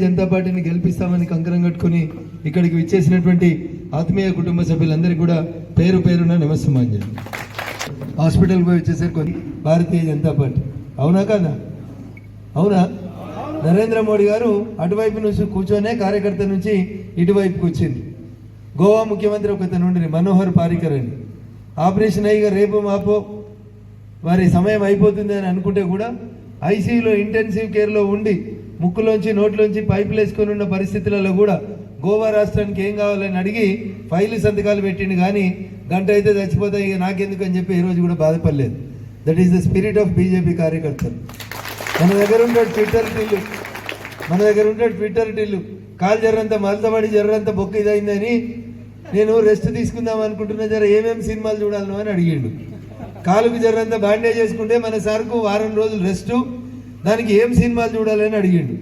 జనతా పార్టీని గెలిపిస్తామని కంకరం కట్టుకుని ఇక్కడికి విచ్చేసినటువంటి ఆత్మీయ కుటుంబ సభ్యులందరికీ కూడా పేరు పేరున నమస్సమాంజలి. హాస్పిటల్ పోయి వచ్చేసరికి భారతీయ జనతా పార్టీ. అవునా కాదా? అవునా? నరేంద్ర మోడీ గారు అటువైపు నుంచి కూర్చొనే కార్యకర్త నుంచి ఇటువైపుకి వచ్చింది. గోవా ముఖ్యమంత్రి ఒకతను ఉండి మనోహర్ పారికర్ అని. ఆపరేషన్ అయ్యిగా రేపు మాపో వారి సమయం అయిపోతుంది అని అనుకుంటే కూడా ఐసీయూలో ఇంటెన్సివ్ కేర్లో ఉండి ముక్కులోంచి నోట్లోంచి పైపులు వేసుకొని ఉన్న పరిస్థితులలో కూడా గోవా రాష్ట్రానికి ఏం కావాలని అడిగి ఫైలు సంతకాలు పెట్టిండు కానీ గంట అయితే చచ్చిపోతాయి ఇక నాకెందుకు అని చెప్పి ఈ రోజు కూడా బాధపడలేదు. That is the spirit of BJP కార్యకర్తలు. మన దగ్గర ఉంటాడు ట్విట్టర్ టిల్లు మన దగ్గర ఉండే ట్విట్టర్ టిల్లు కాలు జర్రంత మలతబడి జర్రంత బొక్క ఇదైందని నేను రెస్ట్ తీసుకుందాం అనుకుంటున్నా జర ఏమేమి సినిమాలు చూడాలను అని అడిగిండు. కాలుకు జర్రంత బ్యాండేజ్ చేసుకుంటే మన సార్కు వారం రోజులు రెస్ట్ దానికి ఏం సినిమాలు చూడాలని అడిగిండు.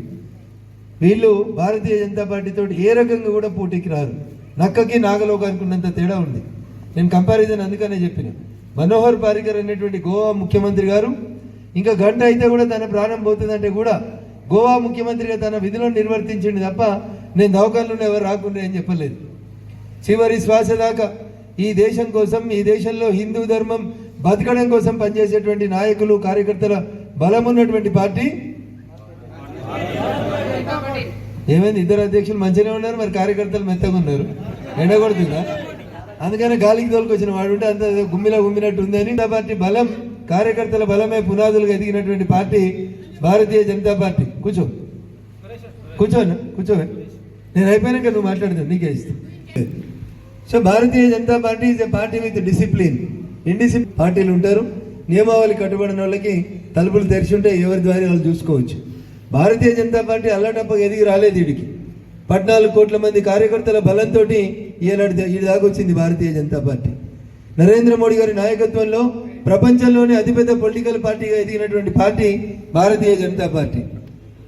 వీళ్ళు భారతీయ జనతా పార్టీతో ఏ రకంగా కూడా పోటీకి రారు. నక్కకి నాగలోకి అనుకున్నంత తేడా ఉంది. నేను కంపారిజన్ అందుకనే చెప్పిన. మనోహర్ పారికర్ అనేటువంటి గోవా ముఖ్యమంత్రి గారు ఇంకా గంట అయితే కూడా తన ప్రాణం పోతుందంటే కూడా గోవా ముఖ్యమంత్రిగా తన విధులను నిర్వర్తించింది తప్ప నేను దవకాలను ఎవరు రాకుండా అని చెప్పలేదు. చివరి శ్వాస దాకా ఈ దేశం కోసం ఈ దేశంలో హిందూ ధర్మం బతకడం కోసం పనిచేసేటువంటి నాయకులు కార్యకర్తల బలం ఉన్నటువంటి పార్టీ. ఏమైంది? ఇద్దరు అధ్యక్షులు మంచిగానే ఉన్నారు మరి కార్యకర్తలు మెత్తగా ఉన్నారు. ఎండగొడుతుందా? అందుకనే గాలికి తోలుకొచ్చిన వాడు ఉంటే అంత గుమ్మిలా గుమ్మినట్టు ఉందని అని. పార్టీ బలం కార్యకర్తల బలమే పునాదులుగా ఎదిగినటువంటి పార్టీ భారతీయ జనతా పార్టీ. కూర్చో. కూర్చోను? కూర్చో నేను అయిపోయినాక నువ్వు మాట్లాడుతావు నీకే ఇస్తా. So Bharatiya Janata party is a party with discipline indiscipline పార్టీలు ఉంటారు. నియమావళి కట్టుబడిన వాళ్ళకి తలుపులు తెరిచి ఉంటే ఎవరి ద్వారా వాళ్ళు చూసుకోవచ్చు. భారతీయ జనతా పార్టీ అల్లటప్ప ఎదిగి రాలేదు వీడికి. పద్నాలుగు కోట్ల మంది కార్యకర్తల బలంతో ఈనాడు ఈ దాకా వచ్చింది భారతీయ జనతా పార్టీ. నరేంద్ర మోడీ గారి నాయకత్వంలో ప్రపంచంలోనే అతిపెద్ద పొలిటికల్ పార్టీగా ఎదిగినటువంటి పార్టీ భారతీయ జనతా పార్టీ.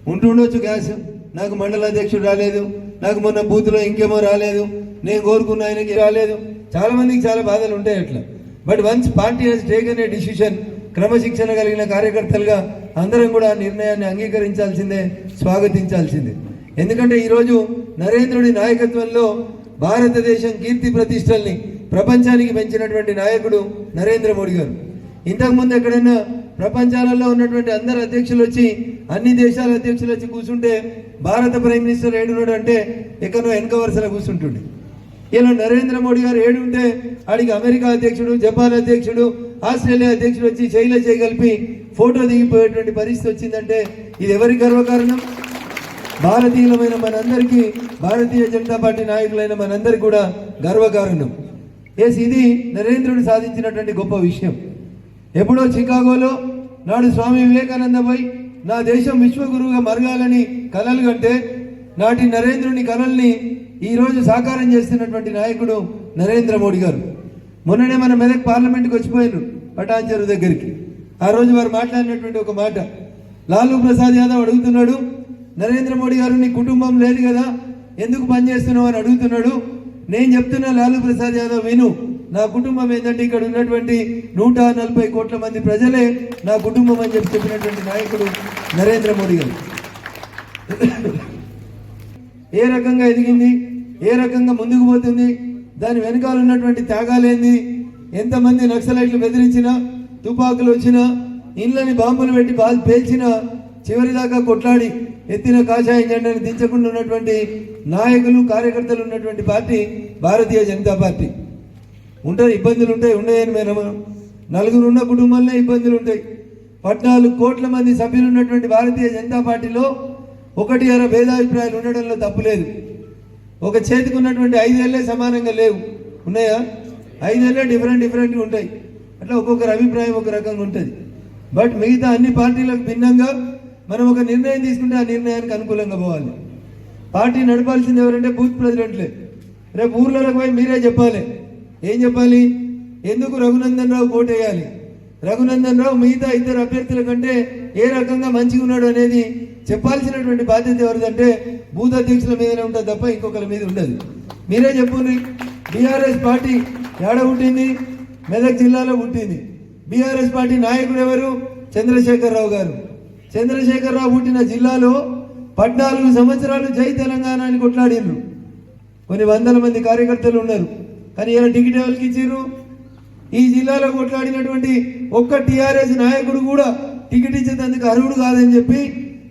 ఉంటుండొచ్చు గ్యాస్ నాకు మండల అధ్యక్షుడు రాలేదు. నాకు మొన్న బూత్లో ఇంకేమో రాలేదు. నేను కోరుకున్న ఆయనకి రాలేదు. చాలా మందికి చాలా బాధలు ఉంటాయి అట్లా. But once party has taken a decision క్రమశిక్షణ కలిగిన కార్యకర్తలుగా అందరం కూడా ఆ నిర్ణయాన్ని అంగీకరించాల్సిందే స్వాగతించాల్సిందే. ఎందుకంటే ఈరోజు నరేంద్రుడి నాయకత్వంలో భారతదేశం కీర్తి ప్రతిష్టల్ని ప్రపంచానికి పెంచినటువంటి నాయకుడు నరేంద్ర మోడీ గారు. ఇంతకుముందు ఎక్కడైనా ప్రపంచాలలో ఉన్నటువంటి అందరు అధ్యక్షులు వచ్చి అన్ని దేశాల అధ్యక్షులు వచ్చి కూర్చుంటే భారత ప్రైమ్ మినిస్టర్ ఏడున్నాడు అంటే ఎక్కడో వెనక వరుసలో కూర్చుంటుండే. ఇలా నరేంద్ర మోడీ గారు ఏడుంటే ఆడికి అమెరికా అధ్యక్షుడు జపాన్ అధ్యక్షుడు ఆస్ట్రేలియా అధ్యక్షుడు వచ్చి చైలో చేయగలిపి ఫోటో దిగిపోయేటువంటి పరిస్థితి వచ్చిందంటే ఇది ఎవరి గర్వకారణం? భారతీయులమైన మనందరికీ భారతీయ జనతా పార్టీ నాయకులైన మనందరికీ కూడా గర్వకారణం. ఎస్ ఇది నరేంద్రుడు సాధించినటువంటి గొప్ప విషయం. ఎప్పుడో చికాగోలో నాడు స్వామి వివేకానంద పోయి నా దేశం విశ్వగురువుగా మరగాలని కలలు కంటే నాటి నరేంద్రుని కలల్ని ఈరోజు సాకారం చేస్తున్నటువంటి నాయకుడు నరేంద్ర మోడీ గారు. మొన్ననే మన మెదక్ పార్లమెంట్కి వచ్చిపోయారు పటాన్చెరు దగ్గరికి. ఆ రోజు వారు మాట్లాడినటువంటి ఒక మాట. లాలూ ప్రసాద్ యాదవ్ అడుగుతున్నాడు నరేంద్ర మోడీ గారు నీ కుటుంబం లేదు కదా ఎందుకు పనిచేస్తున్నావు అని అడుగుతున్నాడు. నేను చెప్తున్నా లాలూ ప్రసాద్ యాదవ్ విను. నా కుటుంబం ఏంటంటే ఇక్కడ ఉన్నటువంటి నూట నలభై కోట్ల మంది ప్రజలే నా కుటుంబం అని చెప్పి చెప్పినటువంటి నాయకుడు నరేంద్ర మోడీ గారు. ఏ రకంగా ఎదిగింది? ఏ రకంగా ముందుకు పోతుంది? దాని వెనకాల ఉన్నటువంటి త్యాగాలేంది ఎంతమంది నక్సలైట్లు బెదిరించినా తుపాకులు వచ్చినా ఇళ్ళని బాంబులు పెట్టి బాల్ పేల్చినా చివరిదాకా కొట్లాడి ఎత్తిన కాషాయ జెండాను దించకుండా ఉన్నటువంటి నాయకులు కార్యకర్తలు ఉన్నటువంటి పార్టీ భారతీయ జనతా పార్టీ. ఉంటాయి ఇబ్బందులు ఉంటాయి ఉండేయని మేడం నలుగురు ఉన్న కుటుంబంలో ఇబ్బందులు ఉంటాయి. పద్నాలుగు కోట్ల మంది సభ్యులు ఉన్నటువంటి భారతీయ జనతా పార్టీలో ఒకటి అర భేదాభిప్రాయాలు ఉండడంలో తప్పులేదు ఒక చేతికి ఉన్నటువంటి ఐదేళ్ళే సమానంగా లేవు. ఉన్నాయా? ఐదేళ్ళే డిఫరెంట్ డిఫరెంట్గా ఉంటాయి. అట్లా ఒక్కొక్కరి అభిప్రాయం ఒక రకంగా ఉంటుంది. బట్ మిగతా అన్ని పార్టీలకు భిన్నంగా మనం ఒక నిర్ణయం తీసుకుంటే ఆ నిర్ణయానికి అనుకూలంగా పోవాలి. పార్టీ నడపాల్సింది ఎవరంటే బూత్ ప్రెసిడెంట్లే. రేపు ఊర్లోకి పోయి మీరే చెప్పాలి. ఏం చెప్పాలి? ఎందుకు రఘునందన్ రావు ఓటేయాలి రఘునందన్ రావు మిగతా ఇద్దరు అభ్యర్థుల కంటే ఏ రకంగా మంచిగా ఉన్నాడు అనేది చెప్పాల్సినటువంటి బాధ్యత ఎవరిదంటే బూత్ అధ్యక్షుల మీదనే ఉంటుంది తప్ప ఇంకొకరి మీద ఉండదు. మీరే చెప్పుండ్రి. బీఆర్ఎస్ పార్టీ ఏడ పుట్టింది? మెదక్ జిల్లాలో పుట్టింది. బీఆర్ఎస్ పార్టీ నాయకుడు ఎవరు? చంద్రశేఖరరావు గారు. చంద్రశేఖరరావు పుట్టిన జిల్లాలో పద్నాలుగు సంవత్సరాలు జై తెలంగాణ అని కొట్లాడిండ్రు. కొన్ని వందల మంది కార్యకర్తలు ఉన్నారు. కానీ ఇలా టికెట్ ఎవరికి ఇచ్చారు ఈ జిల్లాలో కొట్లాడినటువంటి ఒక్క టీఆర్ఎస్ నాయకుడు కూడా టికెట్ ఇచ్చేందుకు అర్హుడు కాదని చెప్పి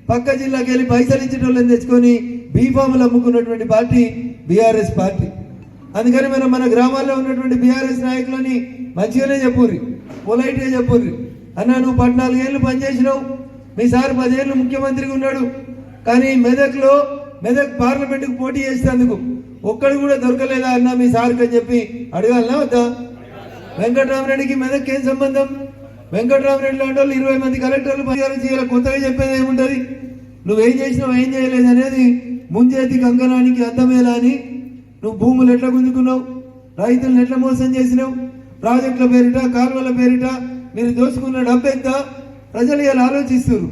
పక్క జిల్లాకి వెళ్ళి పైసలు ఇచ్చేటోళ్ళని తెచ్చుకొని బీఫాములు అమ్ముకున్నటువంటి పార్టీ బీఆర్ఎస్ పార్టీ. అందుకని మనం మన గ్రామాల్లో ఉన్నటువంటి బీఆర్ఎస్ నాయకులని మంచిగానే చెప్పుర్రి పొలైట్గా చెప్పుర్రి. అన్న నువ్వు పద్నాలుగేళ్ళు పనిచేసినావు. మీ సార్ పదేళ్ళు ముఖ్యమంత్రిగా ఉన్నాడు. కానీ మెదక్లో మెదక్ పార్లమెంటుకు పోటీ చేసేందుకు ఒక్కడు కూడా దొరకలేదా అన్న మీ సార్కి అని చెప్పి అడగాలనా వద్దా? వెంకటరామరెడ్డికి మెదక్ ఏం సంబంధం? వెంకటరామరెడ్డి లాంటి వాళ్ళు ఇరవై మంది కలెక్టర్లు పరిహారం చేయాలి. కొత్తగా చెప్పేది ఏముంటది? నువ్వేం చేసినావు ఏం చేయలేదు అనేది ముంజేతి కంకణానికి అర్థమేలా అని నువ్వు భూములు ఎట్లా గుంజుకున్నావు? రైతులను ఎట్లా మోసం చేసినావు? ప్రాజెక్టుల పేరిట కాలువల పేరిట మీరు దోచుకున్న డబ్బు ఎంత ప్రజలు ఇలా ఆలోచిస్తున్నారు.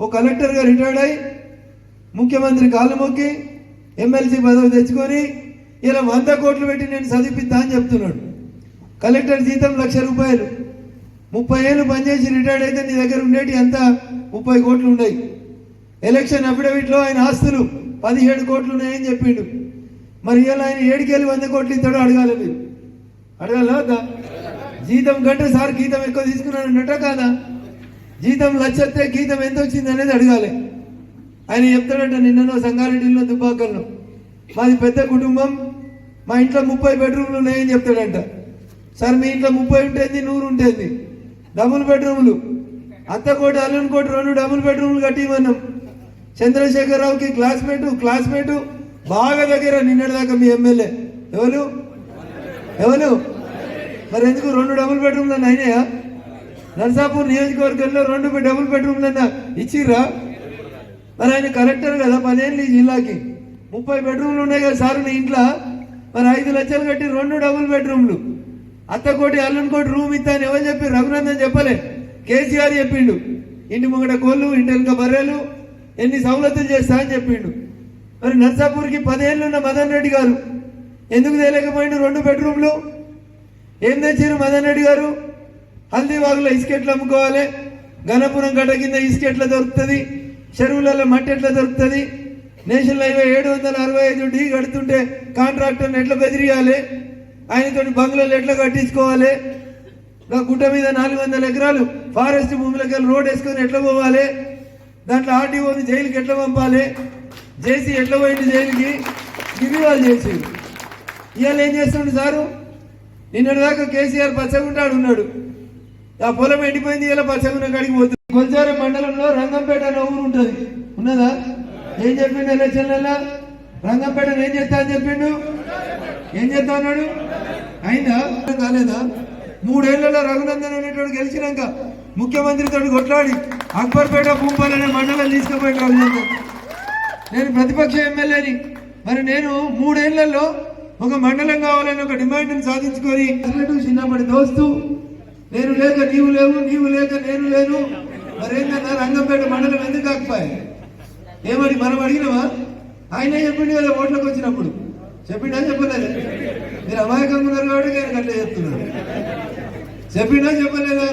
ఓ కలెక్టర్గా రిటైర్డ్ అయి ముఖ్యమంత్రి కాళ్ళు మొక్కి ఎమ్మెల్సీ పదవి తెచ్చుకొని ఇలా వంద కోట్లు పెట్టి నేను చదివిద్దా అని చెప్తున్నాడు. కలెక్టర్ జీతం లక్ష రూపాయలు. ముప్పై ఏళ్ళు పనిచేసి రిటైర్డ్ అయితే నీ దగ్గర ఉండేటి ఎంత? ముప్పై కోట్లు ఉన్నాయి. ఎలక్షన్ అఫిడవిట్లో ఆయన ఆస్తులు పదిహేడు కోట్లు ఉన్నాయని చెప్పిండు. మరి ఇలా ఆయన ఏడుకెళ్ళి వంద కోట్లు ఇస్తాడో అడగాలి మీరు. అడగాల వద్దా జీతం కంటే సార్ గీతం ఎక్కువ తీసుకున్నాడు అన్నట్ట కాదా? జీతం లక్ష గీతం ఎంత వచ్చింది అనేది అడగాలి. ఆయన చెప్తాడంట నిన్ననో సంగారెడ్డిలో దుబ్బాకల్లో మాది పెద్ద కుటుంబం మా ఇంట్లో ముప్పై బెడ్రూమ్లు ఉన్నాయని చెప్తాడంట. సార్ మీ ఇంట్లో ముప్పై ఉంటుంది నూరు ఉంటుంది? డబుల్ బెడ్రూమ్లు. అత్త కోటి అల్లుని కోటి రెండు డబుల్ బెడ్రూమ్లు కట్టిమన్నాం చంద్రశేఖరరావుకి క్లాస్మేటు క్లాస్మేటు బాగా దగ్గర నిన్నటిదాకా మీ ఎమ్మెల్యే. ఎవరు? ఎవరు? మరి ఎందుకు రెండు డబుల్ బెడ్రూమ్లు అన్న అయినాయా నర్సాపూర్ నియోజకవర్గంలో రెండు డబుల్ బెడ్రూమ్లు అన్న ఇచ్చిర్రా? మరి ఆయన కలెక్టర్ కదా పదేళ్ళు ఈ జిల్లాకి. ముప్పై బెడ్రూమ్లు ఉన్నాయి కదా సార్ నీ ఇంట్లో? మరి ఐదు లక్షలు కట్టి రెండు డబుల్ బెడ్రూమ్లు. అత్తకోటి అల్లునికోటి రూమ్ ఇస్తాను అని ఎవరు చెప్పి రఘునందన్ చెప్పలే? కేసీఆర్ చెప్పిండు. ఇంటి ముంగట కోళ్ళు ఇంటి వెనుక బర్రెలు ఎన్ని సవలతులు చేస్తా అని చెప్పిండు. మరి నర్సాపూర్కి పదేళ్ళు ఉన్న మదన్ రెడ్డి గారు. ఎందుకు తేలేకపోయిండు రెండు బెడ్రూమ్లు? ఏం తెచ్చారు మదన్ రెడ్డి గారు? హల్దీవాగులో ఇసుకెట్లు అమ్ముకోవాలి. గణపురం గడ్డ కింద ఇసుకెట్ల దొరుకుతుంది. చెరువులలో మట్టి ఎట్లా దొరుకుతుంది? నేషనల్ హైవే ఏడు వందల అరవై ఐదు డీ కడుతుంటే కాంట్రాక్టర్ని ఎట్లా బెదిరియాలి? ఆయనతో బంగ్లాలు ఎట్లా కట్టించుకోవాలి? నా గుట్ట మీద నాలుగు వందల ఎకరాలు ఫారెస్ట్ భూములకి రోడ్ వేసుకొని ఎట్లా పోవాలి? దాంట్లో ఆర్టీఓని జైలుకి ఎట్లా పంపాలి? జేసీ ఎట్లా పోయింది జైలుకి? ఇది వాళ్ళు చేసేది ఇవాళ ఏం చేస్తుండు సారు? నిన్నటిదాకా కేసీఆర్ పచ్చగుంటాడు ఉన్నాడు. ఆ పొలం ఎండిపోయింది ఇలా పచ్చగున్న కాడికి పోతుంది. కొల్చారం మండలంలో రంగంపేట అనే ఊరు ఉంటుంది. ఉన్నదా? ఏం చెప్పిండు ఎలక్షన్లలో రంగంపేట ఏం చేస్తా అని చెప్పిండు? ఏం చేస్తా అన్నాడు? అయిందా? కాలేదా? మూడేళ్ళలో రఘునందన్ అనేటోడు గెలిచినాక ముఖ్యమంత్రితో కొట్లాడి అక్బర్పేట భూపాల్ అనే మండలం తీసుకుపోయాడు రఘునందన్. నేను ప్రతిపక్ష ఎమ్మెల్యేని. మరి నేను మూడేళ్ళలో ఒక మండలం కావాలని ఒక డిమాండ్ని సాధించుకొని అసలు చిన్నప్పటి దోస్తు నేను లేక నీవు లేవు నీవు లేక నేను లేను. మరేందన్నా రంగంపేట మండలం ఎందుకు కాకపోయా? ఏమని మనం అడిగినావా? ఆయన చెప్పిండు కదా ఓట్లకు వచ్చినప్పుడు. చెప్పిండా చెప్పలేదు. మీరు అమాయకంగా ఉన్నారు కాబట్టి నేను అట్లా చెప్తున్నాను. చెప్పిండా చెప్పలేదా?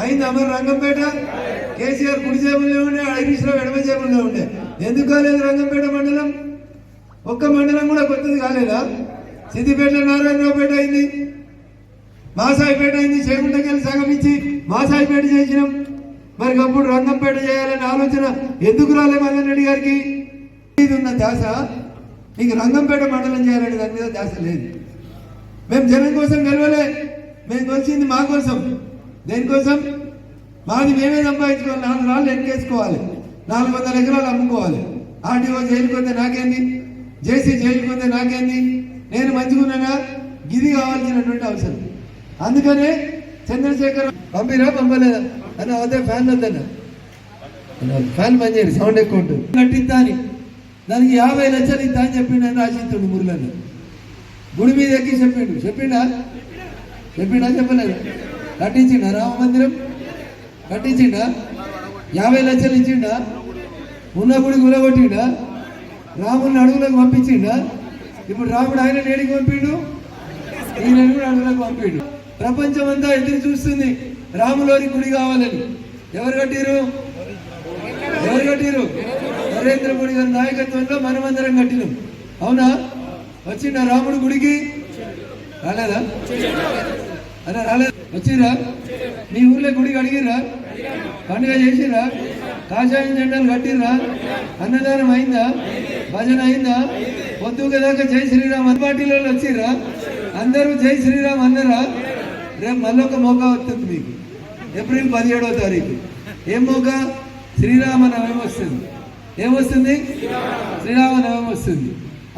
అయింది అమర్ రంగంపేట? కేసీఆర్ కుడి ఉండే హరీష్ ఎడమ చేపలే ఉండే. ఎందుకు కాలేదు రంగంపేట మండలం? ఒక్క మండలం కూడా కొత్తది కాలేదా? సిద్దిపేట నారాయణరావుపేట అయింది. మాసాయిపేట అయింది చేకుంటకెళ్ళి సగం ఇచ్చి మాసాయిపేట చేసినాం మరి అప్పుడు రంగంపేట చేయాలనే ఆలోచన ఎందుకు రాలే మదన్ రెడ్డి గారికి? ఇది ఉన్న దాస నీకు రంగంపేట మండలం చేయాలనే దాని మీద దాస లేదు. మేము జనం కోసం గెలవలే. మేము వచ్చింది మా కోసం. దేనికోసం? మాది మేమే సంపాదించుకోవాలి. నాలుగు రాళ్ళు ఎన్కేసుకోవాలి నాలుగు వందల ఎకరాలు అమ్ముకోవాలి. ఆర్టీఓ జైలుకి వస్తే నాకేంది? జేసీ జైలుకి వస్తే నాకేంది? నేను మంచిగున్నానా? గిది కావాల్సినటువంటి అవసరం. అందుకనే చంద్రశేఖర్ పంపిరా పంపలేదా అని అదే ఫ్యాన్ వద్దన్న. ఫ్యాన్ పని చేయరు సౌండ్ ఎక్కువ ఉంటుంది. కట్టిద్దా అని. దానికి యాభై లక్షలు ఇద్దా అని చెప్పిండు అని రాసిస్తుండు మురళన్న గుడి మీద ఎక్కి చెప్పిండు. చెప్పిండా? చెప్పిండా చెప్పలేదు. కట్టించిండా రామ మందిరం? కట్టించిండా? యాభై లక్షలు ఇచ్చిండా? ఉన్న గుడి గులగొట్టిండా రాముడిని అడుగులకు పంపించిండా? ఇప్పుడు రాముడు ఆయన నేడికి పంపిండు? ఈయన కూడా అడుగులకు పంపిండు. ప్రపంచం అంతా ఎదురు చూస్తుంది రాములోని గుడి కావాలని. ఎవరు కట్టిరు ఎవరు కట్టిరు నరేంద్ర మోడీ గారి నాయకత్వంలో మనమందరం కట్టినాం. అవునా? వచ్చిండా రాముడు గుడికి? రాలేదా? అలా రాలేదు వచ్చిరా మీ ఊర్లో గుడికి అడిగిరా పండుగ చేసిరా కాషాయం జెండాలు కట్టిరా అన్నదానం అయిందా? భజన అయిందా? పొద్దుగా దాకా జై శ్రీరామ్ అన్ పార్టీలో వచ్చిర్రా? అందరూ జై శ్రీరామ్ అన్నరా? రేపు మళ్ళొక మోక వస్తుంది మీకు. ఏప్రిల్ పదిహేడవ తారీఖు. ఏం మోక? శ్రీరామనవమి వస్తుంది. ఏమొస్తుంది శ్రీరామనవమి వస్తుంది.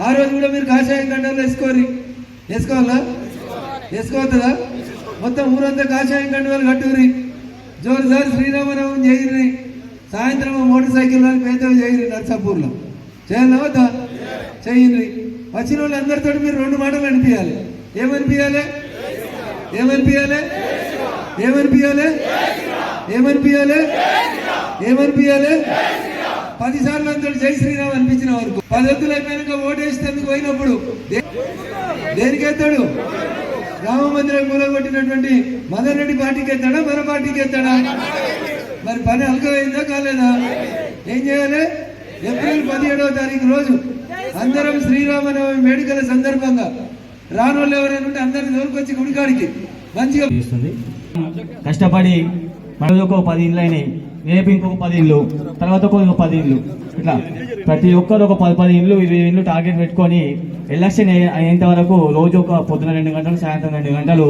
ఆ రోజు కూడా మీరు కాషాయం గంటలు వేసుకోరి వేసుకోవాలా? వేసుకోవద్దా? మొత్తం ఊరంతా కాషాయం కండువలు కట్టుకురి జోరుదారు శ్రీరామనవమి చేయరి సాయంత్రం మోటార్ సైకిల్ వాళ్ళు పేదవి చేయరి నర్సాపూర్లో. చేయాలి వద్దా? చేయండి వచ్చిన వాళ్ళందరితో మీరు రెండు మాటలు అనిపించాలి ఏమనిపించాలి ఏమనిపించాలి ఏమనిపించాలి ఏమనిపించాలి ఏమనిపించాలి పది సార్లు అందరూ జై శ్రీరామ్ అనిపించిన వరకు. పది వద్దులు అయిపోయాక పోయినప్పుడు దేనికెత్తాడు రామ మందిరం కూలగొట్టినటువంటి మదన్ రెడ్డి పార్టీకి ఎత్తాడా? మన పార్టీకి ఎత్తాడా? మరి పని అల్కమైందా కాలేదా? ఏం చేయాలి? ఏప్రిల్ పదిహేడవ తారీఖు రోజు అందరం శ్రీరామనవమి వేడుకల సందర్భంగా రాను వాళ్ళు ఎవరైనా ఉంటే అందరిని తోలుకొచ్చి గుడికాడికి మంచిగా చేస్తుంది. కష్టపడి మనకు ఒక పది ఇండ్లు అయినాయి. రేపు ఇంకొక పది ఇండ్లు తర్వాత ఒక పది ఇండ్లు. ఇట్లా ప్రతి ఒక్కరు ఒక పది పది ఇండ్లు ఇరవై ఇండ్లు టార్గెట్ పెట్టుకొని ఎలక్షన్ అయ్యేంత వరకు రోజు ఒక పొద్దున రెండు గంటలు సాయంత్రం రెండు గంటలు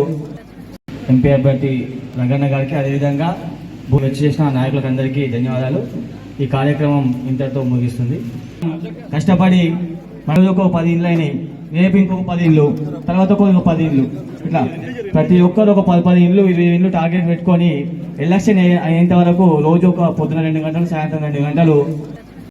ఎంపీ అభ్యర్థి రంగన్న గారికి అదేవిధంగా భూమి వచ్చి చేసిన నాయకులకు అందరికీ ధన్యవాదాలు. ఈ కార్యక్రమం ఇంతటితో ముగిస్తుంది. కష్టపడి మనకు ఒక పది ఇండ్లు అయినాయి. రేపు ఇంకొక పది ఇండ్లు తర్వాత ఒక పది ఇండ్లు ఇట్లా. ప్రతి ఒక్కరు ఒక పది పది ఇండ్లు ఇరవై ఇండ్లు టార్గెట్ పెట్టుకొని ఎలక్షన్ అయ్యేంత వరకు రోజు ఒక పొద్దున రెండు గంటలు సాయంత్రం రెండు గంటలు